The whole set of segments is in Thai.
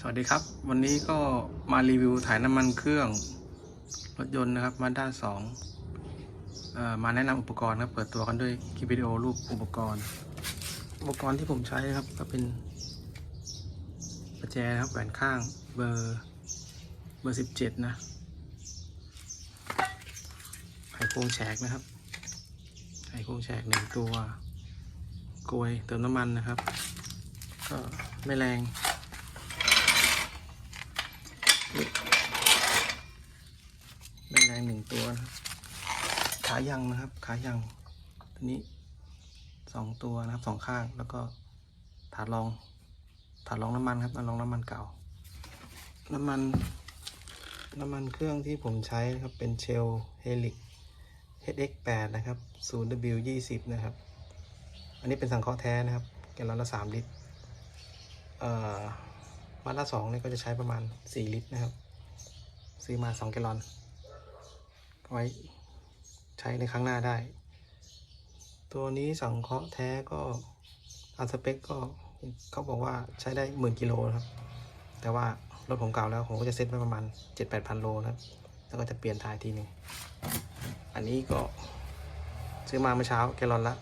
สวัสดีครับ วันนี้ก็มารีวิวถ่ายน้ำมันเครื่องรถยนต์นะครับมาด้าสองมาแนะนำอุปกรณ์ครับ เปิดตัวกันด้วยคลิปวิดีโอรูปอุปกรณ์ อุปกรณ์ที่ผมใช้ครับก็เป็นประแจนะครับแหวนข้างเบอร์เบอร์สิบเจ็ดนะไขควงแฉกนะครับไขควงแฉกหนึ่งตัวกลวยเติมน้ำมันนะครับ ก็ไม่แรง แม่แรงหนึ่งตัวนะครับ ขายังนะครับ ขายังตัวนี้สองตัวนะครับสองข้างแล้วก็ถาดรองถาดรองน้ำมันครับถาดรองน้ำมันเก่า น้ำมัน น้ำมันเครื่องที่ผมใช้นะครับเป็นเชลเฮลิก HX8 นะครับ 0W20 นะครับ อันนี้เป็นสังเคราะห์แท้นะครับ แกลลอนละ 3 ลิตร เอ่อ มาละสองเนี่ยก็จะใช้ประมาณ4ลิตรนะครับ ซื้อมา2แกลลอน ไว้ใช้ในครั้งหน้าได้ ตัวนี้สังเคราะห์แท้ก็อัสเปคก็เขาบอกว่าใช้ได้หมื่นกิโลครับ แต่ว่ารถผมเก่าแล้วผมก็จะเซ็ตไว้ประมาณ7-8พันโลนะครับแล้วก็จะเปลี่ยนถ่ายทีหนึ่ง อันนี้ก็ซื้อมาเมื่อเช้าแกลลอนละ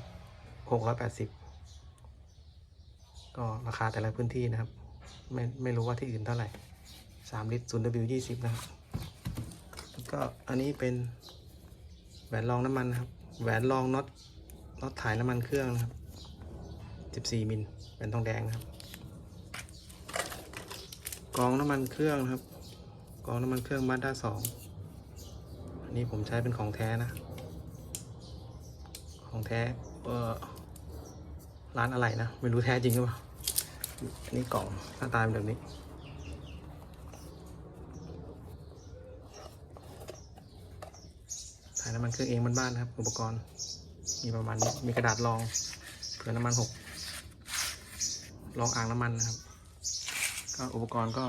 680ก็ราคาแต่ละพื้นที่นะครับ ไม่ไม่รู้ว่าที่อื่นเท่าไหร่ 3 ลิตร 0W20 นะครับแล้วก็อันนี้เป็นแหวนรองน้ำมันนะครับ แหวนรองน็อตน็อตถ่ายน้ำมันเครื่องนะครับ 14 มิลแหวนทองแดงนะครับกรองน้ำมันเครื่องนะครับกรองน้ำมันเครื่องมาด้าสองอันนี้ผมใช้เป็นของแท้นะ ของแท้เออร้านอะไรนะ ไม่รู้แท้จริงหรือเปล่า อันนี้กล่องหน้าตาเป็นแบบนี้ ถ่ายน้ำมันเครื่องเองบ้านๆนะครับ อุปกรณ์ มีประมาณนี้ มีกระดาษรองเผื่อน้ำมันหกรองอ่างน้ำมันนะครับ ก็อุปกรณ์ก็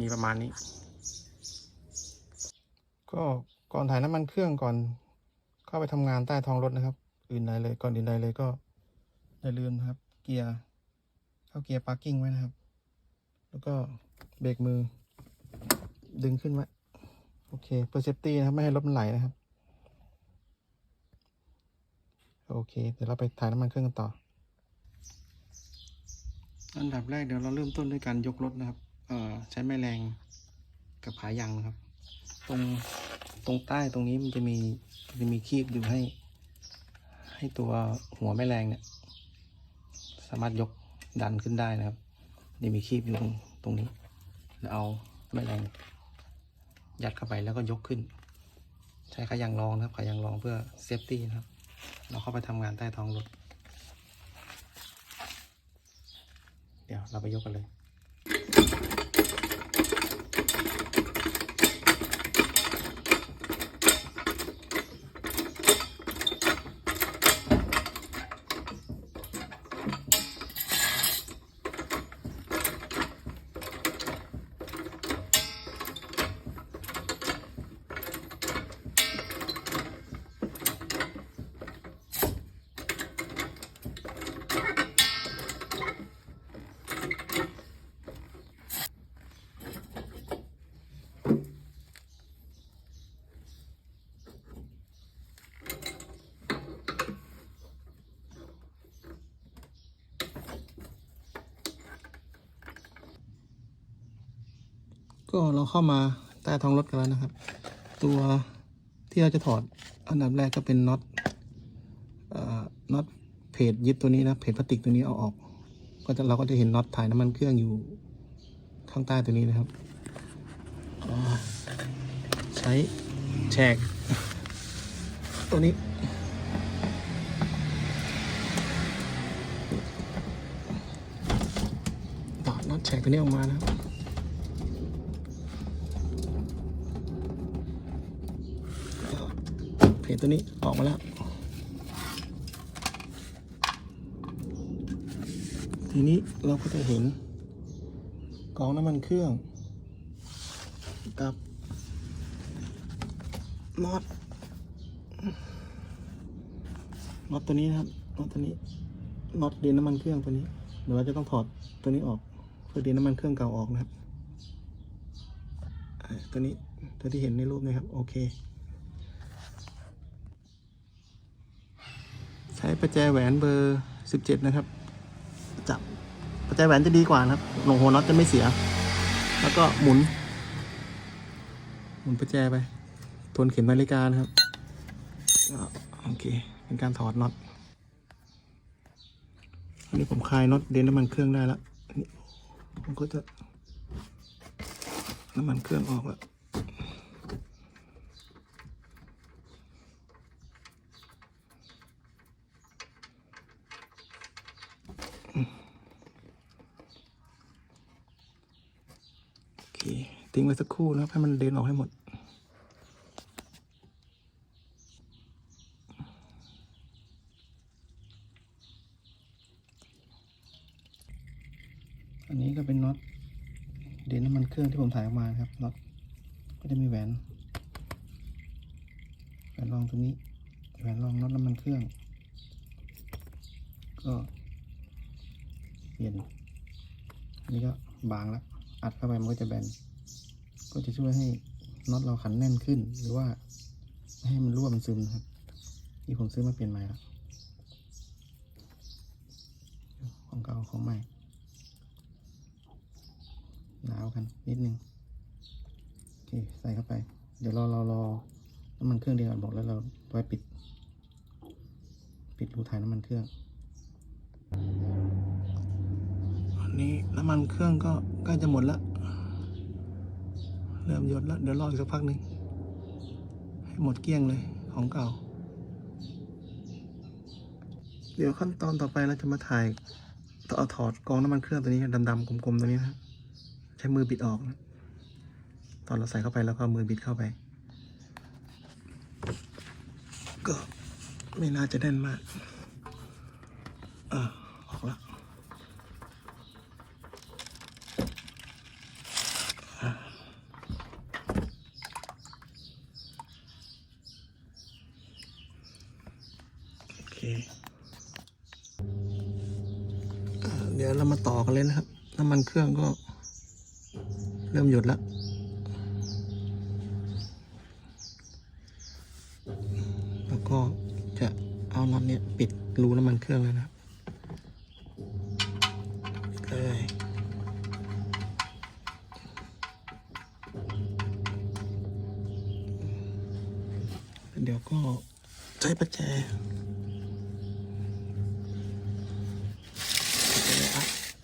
มีประมาณนี้ ก็ก่อนถ่ายน้ำมันเครื่องก่อน เข้าไปทำงานใต้ท้องรถนะครับ อื่นใดเลยก่อนอื่นใดเลยก็อย่าลืมนครับ เกียร์ เข้าเกียร์พาร์กิ้งไว้นะครับ แล้วก็เบรกมือ ดึงขึ้นไว้โอเคเพื่อเซฟตี้นะครับไม่ให้รถมันไหลนะครับ โอเค เดี๋ยวเราไปถ่ายน้ำมันเครื่องกันต่อ อันดับแรกเดี๋ยวเราเริ่มต้นด้วยการยกรถนะครับเอ่อใช้แม่แรงกับขายังนะครับ ตรงตรงใต้ตรงนี้มันจะมีจะมีคีบอยู่ให้ ให้ตัวหัวแม่แรงเนี่ย สามารถยก ดันขึ้นได้นะครับ นี่มีคีบอยู่ตรงตรงนี้ แล้วเอาแม่แรงยัดเข้าไปแล้วก็ยกขึ้น ใช้ขายังรองนะครับขายังรองเพื่อเซฟตี้นะครับ เราเข้าไปทำงานใต้ท้องรถ เดี๋ยวเราไปยกกันเลย ก็เราเข้ามาใต้ท้องรถกันแล้วนะครับ ตัวที่เราจะถอดอันดับแรกก็เป็นน็อตอน็อตเพจยึดตัวนี้นะเพจพลาสติกตัวนี้เอาออก ก็จะเราก็จะเห็นน็อตถ่ายน้ำมันเครื่องอยู่ข้างใต้ตัวนี้นะครับ ใช้แฉกตัวนี้ถอดน็อตแฉกตัวนี้ออกมานะครับ เพจตัวนี้ออกมาแล้ว ทีนี้เราก็จะเห็นกองน้ำมันเครื่อง กับน็อตน็อตตัวนี้นะครับน็อตตัวนี้น็อตดินน้ำมันเครื่องตัวนี้เดี๋ยวเราจะต้องถอดตัวนี้ออกเพื่อดินน้ำมันเครื่องเก่าออกนะครับตัวนี้ตัวที่เห็นในรูปนะครับ โอเค ใช้ ประแจแหวนเบอร์สิบเจ็ดนะครับ จับประแจแหวนจะดีกว่านะครับหลงหัวน็อตจะไม่เสีย แล้วก็หมุน หมุนประแจไป ทวนเข็มนาฬิกานะครับโอเค เป็นการถอดน็อตอันนี้ผมคลายน็อตเดนน้ำมันเครื่องได้แล้วอันก็จะน้ำมันเครื่องออกแล้ว โอเคทิ้งไว้สักครู่นะครับให้มันเดินออกให้หมด อันนี้ก็เป็นน็อตเดินน้ำมันเครื่องที่ผมถ่ายออกมานะครับน็อตก็จะมีแหวน แหวนรองตรงนี้ แหวนรองน็อตน้ำมันเครื่อง ก็ เปลี่ยนอันนี้ก็บางแล้ว อัดเข้าไปมันก็จะแบน ก็จะช่วยให้น็อตเราขันแน่นขึ้น หรือว่าให้มันรั่วมันซึมนะครับ ที่ผมซื้อมาเปลี่ยนใหม่แล้วของเก่าของใหม่หนาวกันนิดนึงโอเคใส่เข้าไป เดี๋ยวรอรอรอน้ำมันเครื่องเดียวก่อนบอกแล้วเราไว้ปิด ปิดรูถ่ายน้ำมันเครื่อง นี้น้ำมันเครื่องก็ใกล้จะหมดแล้ว เริ่มหยดแล้ว เดี๋ยวรออีกสักพักหนึ่งให้หมดเกลี้ยงเลยของเก่า เดี๋ยวขั้นตอนต่อไปเราจะมาถ่ายต่อถอดกองน้ำมันเครื่องตัวนี้ดำๆกลมๆตัวนี้นะใช้มือบิดออกนะตอนเราใส่เข้าไปแล้วก็มือบิดเข้าไป ก็ไม่น่าจะแน่นมากอ่าออกแล้ว โอเคอ่า เรามาต่อกันเลยนะครับ น้ำมันเครื่องก็ เริ่มหยดแล้ว แล้วก็จะเอาน็อตเนี้ยปิดรูน้ำมันเครื่องเลยนะครับเลยเดี๋ยวก็ใช้ประแจ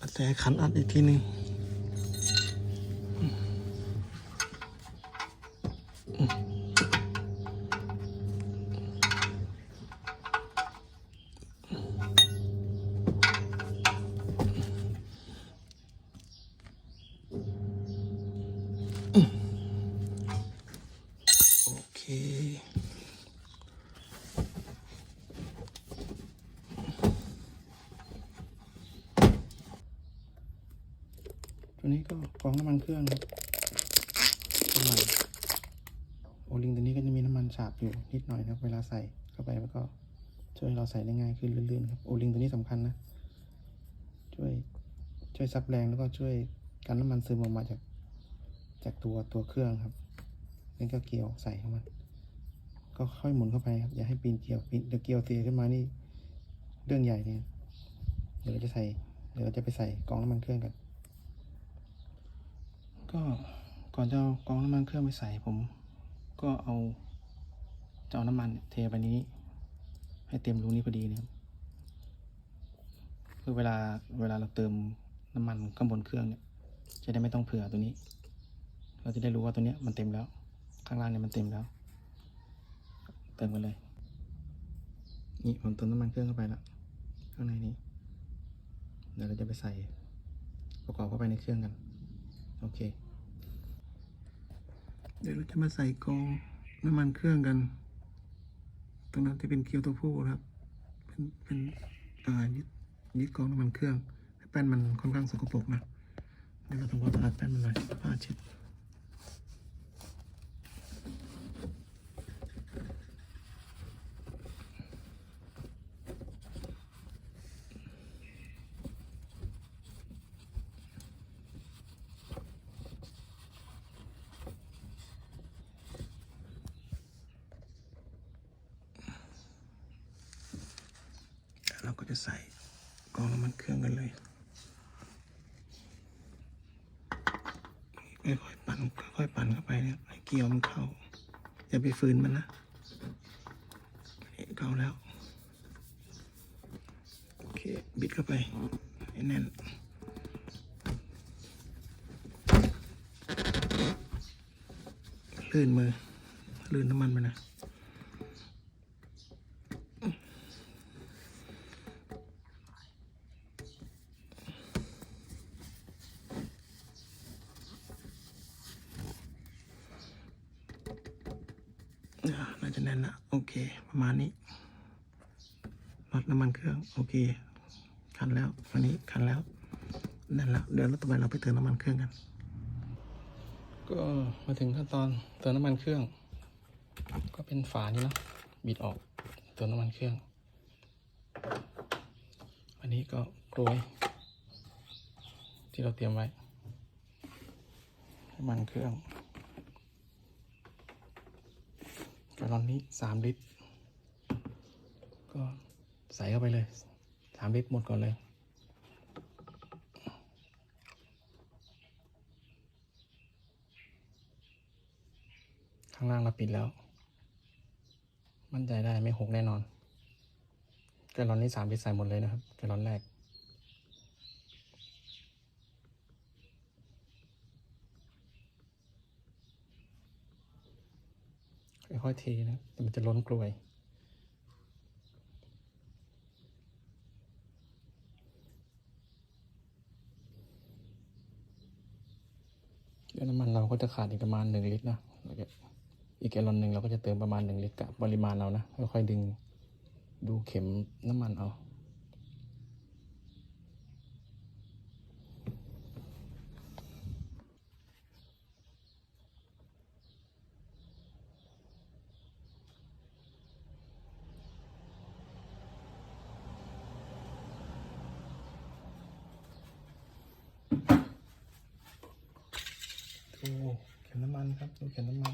ประ แจขันอัดอีกทีหนึ่งโอเค ตัวนี้ก็กรองน้ำมัน เครื่องครับตัวใหม่โอลิงตัวนี้ก็จะมีน้ำมันฉาบอยู่นิดหน่อยนะครับ เวลาใส่เข้าไปแล้วก็ช่วยเราใส่ได้ง่ายขึ้นลื่นๆครับโอลิงตัวนี้สำคัญนะ ช่วยช่วยซับแรงแล้วก็ช่วยกันน้ำมันซึมออกมาจากจากตัวตัวเครื่องครับนี่ก็เกี่ยวใส่เข้ามาก็ค่อยหมุนเข้าไปครับอย่าให้ปีนเกี่ยวปีนเดี๋ยวเกี่ยวเสียขึ้นมานี่เรื่องใหญ่เนี่ยเดี๋ยวเราจะใส่เดี๋ยวเราจะไปใส่กองน้ำมันเครื่องกัน ก็ก่อนจะเอากรองน้ำมันเครื่องไปใส่ผม ก็เอาจะเอาน้ำมันเทไปนี้ ให้เต็มรูนี้พอดีนะครับเพื่อเวลาเวลาเราเติมน้ำมันข้างบนเครื่องเนี่ย จะได้ไม่ต้องเผื่อตัวนี้ เราจะได้รู้ว่าตัวเนี้ยมันเต็มแล้ว ข้างล่างเนี่ยมันเต็มแล้ว เติมกันเลย นี่ผมเติมน้ำมันเครื่องเข้าไปแล้วข้างในนี้ เดี๋ยวเราจะไปใส่ประกอบเข้าไปในเครื่องกัน โอเค เดี๋ยวเราจะมาใส่กองน้ำมันเครื่องกัน ตรงนั้นจะเป็นเกลียวตัวผู้ครับ เป็นเป็นยึดยึดกองน้ำมันเครื่องให้แป้นมันค่อนข้างสกปรกนะเดี๋ยวเราทำความสะอาดแป้นมันหน่อยผ้าเช็ด จะใส่กองน้ำมันเครื่องกันเลยค่อยๆปั่นค่อยๆปั่นเข้าไปเนี่ยเกลียวมันเข้า อย่าไปฝืนมันนะนี่เข้าแล้ว โอเค บิดเข้าไปให้แน่นลื่นมือลื่นน้ำมันไปนะ อ่าน่าจะ แน่นละโอเค ประมาณนี้น็อตน้ำมันเครื่อง โอเค คันแล้วอันนี้คันแล้วแน่นแล้วเดี๋ยวราต่อไปเราไปเติมน้ำมันเครื่องกัน ก็มาถึงขั้นตอนเติมน้ำมันเครื่อง ก็เป็นฝานี่เนาะบิดออกเติมน้ำมันเครื่อง อันนี้ก็กลวย ที่เราเตรียมไว้น้ำมันเครื่อง แกลอนนี้สามลิตร ก็ใส่เข้าไปเลยสามลิตรหมดก่อนเลย ข้างล่างเราปิดแล้ว มั่นใจได้ไม่หกแน่นอนแกลอนนี้สามลิตรใส่หมดเลยนะครับแกลอนแรก ค่อยเทนะแต่มันจะล้นกลวย เดี๋ยวน้ำมันเราก็จะขาดอีกประมาณหนึ่งลิตรนะแล้วก็อีกแกลลอนหนึ่งเราก็จะเติมประมาณหนึ่งลิตรกับปริมาณเรานะค่อยๆดึงดูเข็มน้ำมันเอา ดูเข็มน้ำมันครับดูเข็มน้ำมัน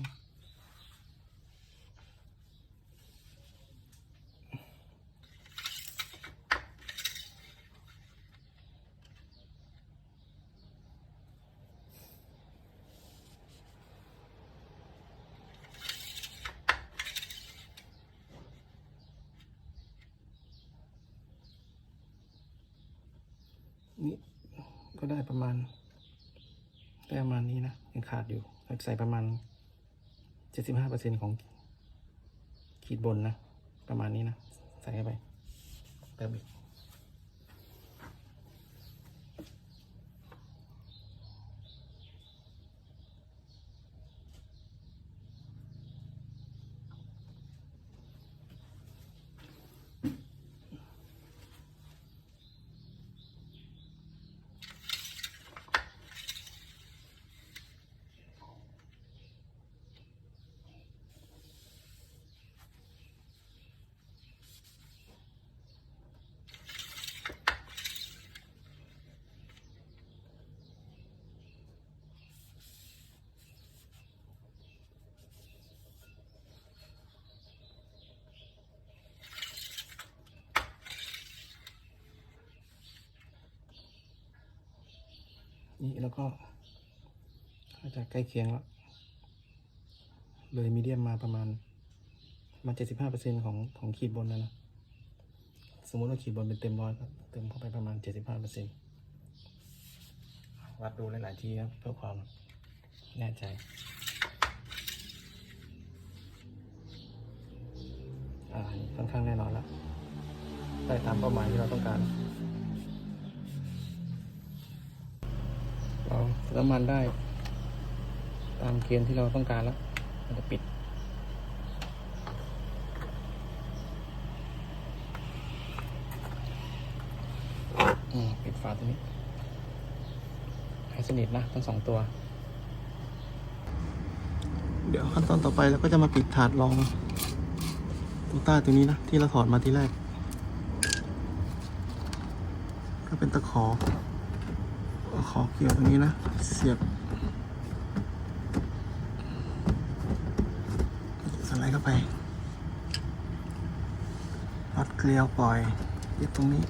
นี่ก็ได้ประมาณได้ประมาณนี้นะ ยังขาดอยู่ ใส่ประมาณเจ็ดสิบห้าเปอร์เซ็นของขีดบนนะ ประมาณนี้นะ ใส่เข้าไปเติมอีก นี่แล้วก็ก็จะใกล้เคียงแล้ว เลยมีเดียมมาประมาณมาเจ็ดสิบห้าเปอร์เซ็นของของขีดบนแล้วนะ สมมติว่าขีดบนเป็นเต็มร้อยก็เติมเข้าไปประมาณเจ็ดสิบห้าเปอร์เซ็นวัดดูหลายๆทีครับเพื่อความแน่ใจอ่าค่อนข้างแน่นอนแล้ว ได้ตามเป้าหมายที่เราต้องการ เราน้ำมันได้ ตามเกณฑ์ที่เราต้องการแล้วเราจะปิด ปิดฝาตัวนี้ให้สนิทนะ ทั้งสองตัว เดี๋ยวขั้นตอนต่อไปเราก็จะมาปิดถาดรองตัวต้ตัวนี้นะ ที่เราถอดมาที่แรก ก็เป็นตะขอ ขอเกี่ยวตรงนี้นะ เสียบสไลด์เข้าไปรัดเกลียวปล่อยย็บตรงนี้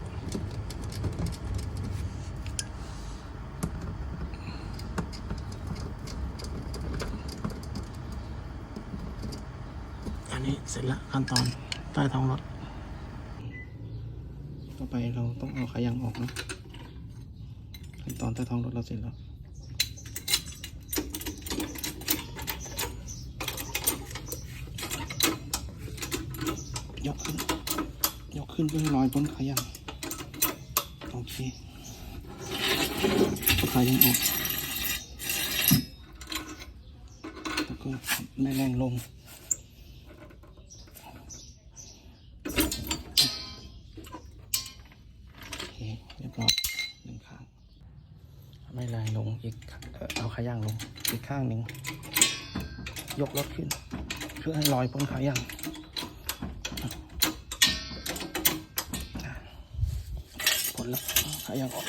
อันนี้เสร็จแล้วขั้นตอนใต้ท้องรถ ต่อไปเราต้องเอาขายังออกนะ ขั้นตอนใต้ท้องรถเราเสร็จแล้วยกขึ้น ยกขึ้นเพื่อให้ลอยพ้นขายังโอเคเอาขายังออกแล้วก็แม่แรงลง โอเค เรียบร้อยหนึ่งข้างไม่แรงลงอีกข้างเอ่อเอาขาย่างลง อีกข้างหนึ่ง ยกรถขึ้น เพื่อให้ลอยพ้นขาย่างผลแล้วเอาขาย่างออก